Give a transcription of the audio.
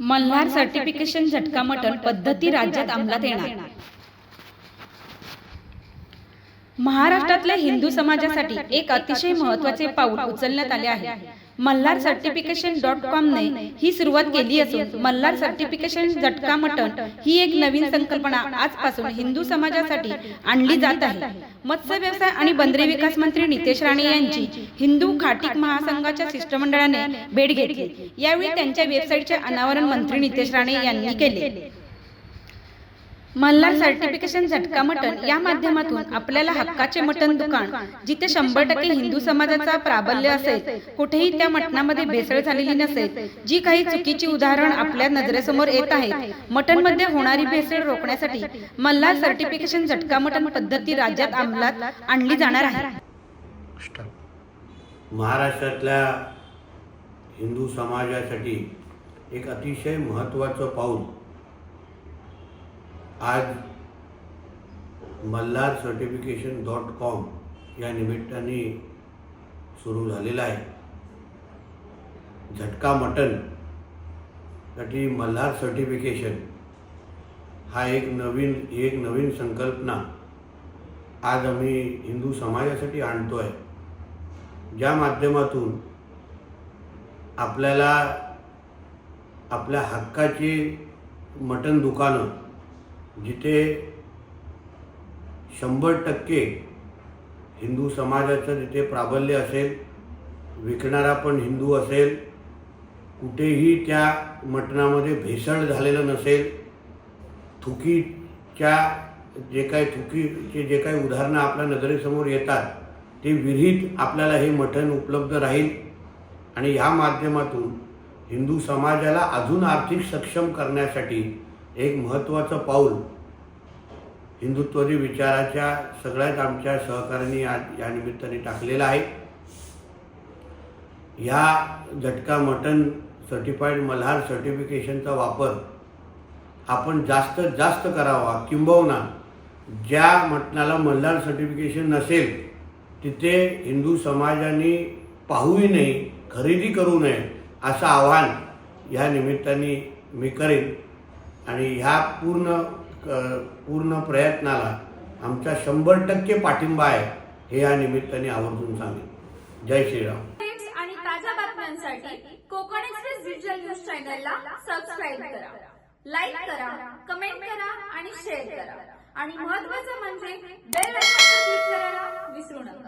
Malhar certification झटका मटण पद्धती राज्यात अंमलात येणार. महाराष्ट्रातल्या हिंदू समाजासाठी एक अतिशय महत्त्वाचे पाऊल उचलण्यात आले आहे. मल्हार सर्टिफिकेशन डॉट कॉमने ही सुरुवात केली असून मल्हार सर्टिफिकेशन झटका मटण ही एक नवीन संकल्पना आजपासून हिंदू समाजासाठी आणली जात आहे. मत्स्य व्यवसाय आणि बंदरे विकास मंत्री नितेश राणे यांची हिंदू खाटीक महासंघाच्या शिष्टमंडळाने भेट घेतली. यावेळी त्यांच्या वेबसाईटचे अनावरण मंत्री नितेश राणे यांनी केले. मल्हार सर्टिफिकेशन झटका मटण. या माध्यमातून आपल्याला हक्काचे मटण दुकान जिथे शंभर टक्के हिंदू समाजाचा प्राबल्य असेल कुठेही त्या मटणामध्ये भेसळ झालेली नसेल. जी काही चुकीची उदाहरण आपल्या नजरेसमोर येत आहेत मटणमध्ये होणारी भेसळ रोखण्यासाठी मल्हार सर्टिफिकेशन झटका मटण पद्धती राज्यात अंमलात आणली जाणार आहे. महाराष्ट्रातल्या हिंदू समाजासाठी एक अतिशय महत्त्वाचं पाऊल आज मल्हार सर्टिफिकेशन डॉट कॉम या निमित्ताने सुरू झालेलं आहे. झटका मटनसाठी मल्हार सर्टिफिकेशन हा एक नवीन एक नवीन संकल्पना आज आम्ही हिंदू समाजासाठी आणतो आहे ज्या माध्यमातून आपल्याला आपल्या हक्काची मटण दुकानं जिथे शंभर टक्के हिंदू समाजाचं जिथे प्राबल्य असेल विकणारा पण हिंदू असेल कुठेही त्या मटणामध्ये भेसळ झालेलं नसेल थुकीच्या जे काही थुकीचे जे काही उदाहरणं आपल्या नजरेसमोर येतात ते विरहित आपल्याला हे मठण उपलब्ध राहील. आणि ह्या माध्यमातून हिंदू समाजाला अजून आर्थिक सक्षम करण्यासाठी एक महत्त्वाचं पाऊल हिंदुत्वरी विचाराच्या सगळ्याच आमच्या सहकाऱ्यांनी आज या निमित्ताने टाकलेलं आहे. ह्या झटका मटन सर्टिफाईड मल्हार सर्टिफिकेशनचा वापर आपण जास्त जास्त करावा किंबहुना ज्या मटणाला मल्हार सर्टिफिकेशन नसेल तिथे हिंदू समाजाने पाहूही नाही खरेदी करू नये असं आव्हान ह्या निमित्ताने मी करेन. आणि ह्या पूर्ण पूर्ण प्रयत्नाला आमचा शंभर टक्के पाठिंबा आहे हे या निमित्ताने आवर्जून सांगेन. जय श्रीराम. आणि ताज्या बातम्यांसाठी कोकण एक्सप्रेस डिजिटल न्यूज चॅनलला सबस्क्राईब करा. लाईक करा कमेंट करा आणि शेअर करा. आणि महत्वाचं म्हणजे बेल आयकॉनवर क्लिक करायला विसरू नका.